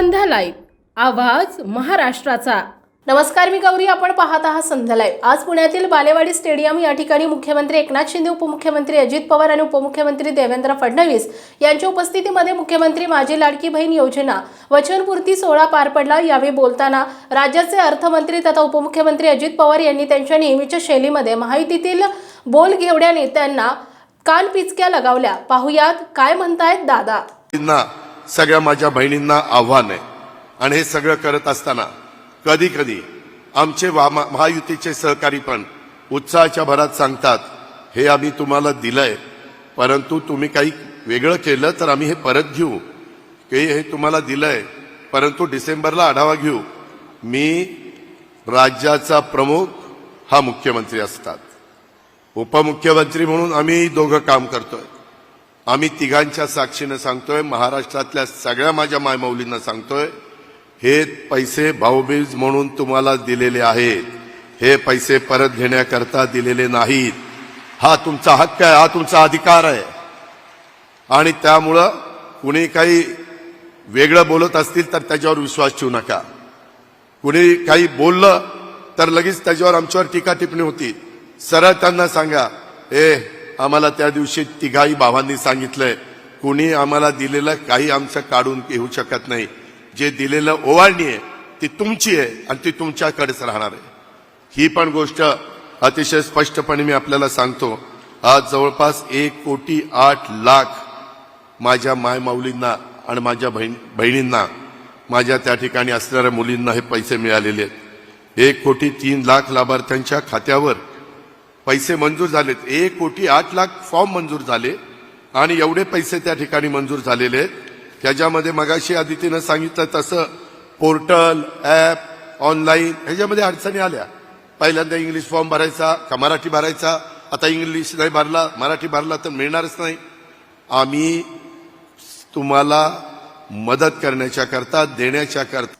संध्या live. आवाज महाराष्ट्राचा. नमस्कार मी गौरी. आपण पाहत आहात संध्या लाईव्ह. आज पुण्यातील बालेवाडी स्टेडियम या ठिकाणी मुख्यमंत्री एकनाथ शिंदे उपमुख्यमंत्री अजित पवार आणि उपमुख्यमंत्री देवेंद्र फडणवीस यांच्या उपस्थितीमध्ये मुख्यमंत्री माझी लाडकी बहीण योजना वचनपूर्ती सोहळा पार पडला. यावेळी बोलताना राज्याचे अर्थमंत्री तथा उपमुख्यमंत्री अजित पवार यांनी त्यांच्या नेहमीच्या शैलीमध्ये महायुतीतील बोल घेवड्या नेत्यांना कान पिचक्या लगावल्या. पाहुयात काय म्हणतायत दादा? सगळ्या माझ्या बहिणींना आव्हान आहे. आणि हे सगळं करत असताना कधी कधी आमचे वा- मा- महायुतीचे सहकारी पण उत्साहाच्या भरात सांगतात हे आम्ही तुम्हाला दिलंय परंतु तुम्ही काही वेगळं केलं तर आम्ही हे परत घेऊ. की हे तुम्हाला दिलंय परंतु डिसेंबरला आढावा घेऊ. मी राज्याचा प्रमुख हा मुख्यमंत्री असतात. उपमुख्यमंत्री म्हणून आम्ही दोघं काम करतोय. आम्ही तिघांच्या साक्षीनं सांगतोय महाराष्ट्रातल्या सगळ्या माझ्या मायमौलींना सांगतोय हे पैसे भाऊबीज म्हणून तुम्हाला दिलेले आहेत. हे पैसे परत घेण्याकरता दिलेले नाहीत. हा तुमचा हक्क आहे हा तुमचा अधिकार आहे. आणि त्यामुळं कुणी काही वेगळं बोलत असतील तर त्याच्यावर विश्वास ठेवू नका. कुणी काही बोललं तर लगेच त्याच्यावर आमच्यावर टीका टिप्पणी होती. सरळ त्यांना सांगा ए आम्हाला त्या दिवशी तिघाही भावांनी सांगितलंय कुणी आम्हाला दिलेलं काही आमचं काढून घेऊ शकत नाही. जे दिलेलं ओवाळणी आहे ती तुमची आहे आणि ती तुमच्याकडेच राहणार आहे. ही पण गोष्ट अतिशय स्पष्टपणे मी आपल्याला सांगतो. आज जवळपास एक कोटी आठ लाख माझ्या मायमाऊलींना आणि माझ्या बहीण बहिणींना माझ्या त्या ठिकाणी असणाऱ्या मुलींना हे पैसे मिळालेले आहेत. एक कोटी तीन लाख लाभार्थ्यांच्या खात्यावर पैसे मंजूर झालेत. एक कोटी आठ लाख फॉर्म मंजूर झाले आणि एवढे पैसे त्या ठिकाणी मंजूर झालेले आहेत. त्याच्यामध्ये मगाशी आदितीनं सांगितलं तसं पोर्टल ॲप ऑनलाईन ह्याच्यामध्ये अडचणी आल्या. पहिल्यांदा इंग्लिश फॉर्म भरायचा का मराठी भरायचा? आता इंग्लिश नाही भरला मराठी भरला तर मिळणारच नाही. आम्ही तुम्हाला मदत करण्याच्या करता देण्याच्या करता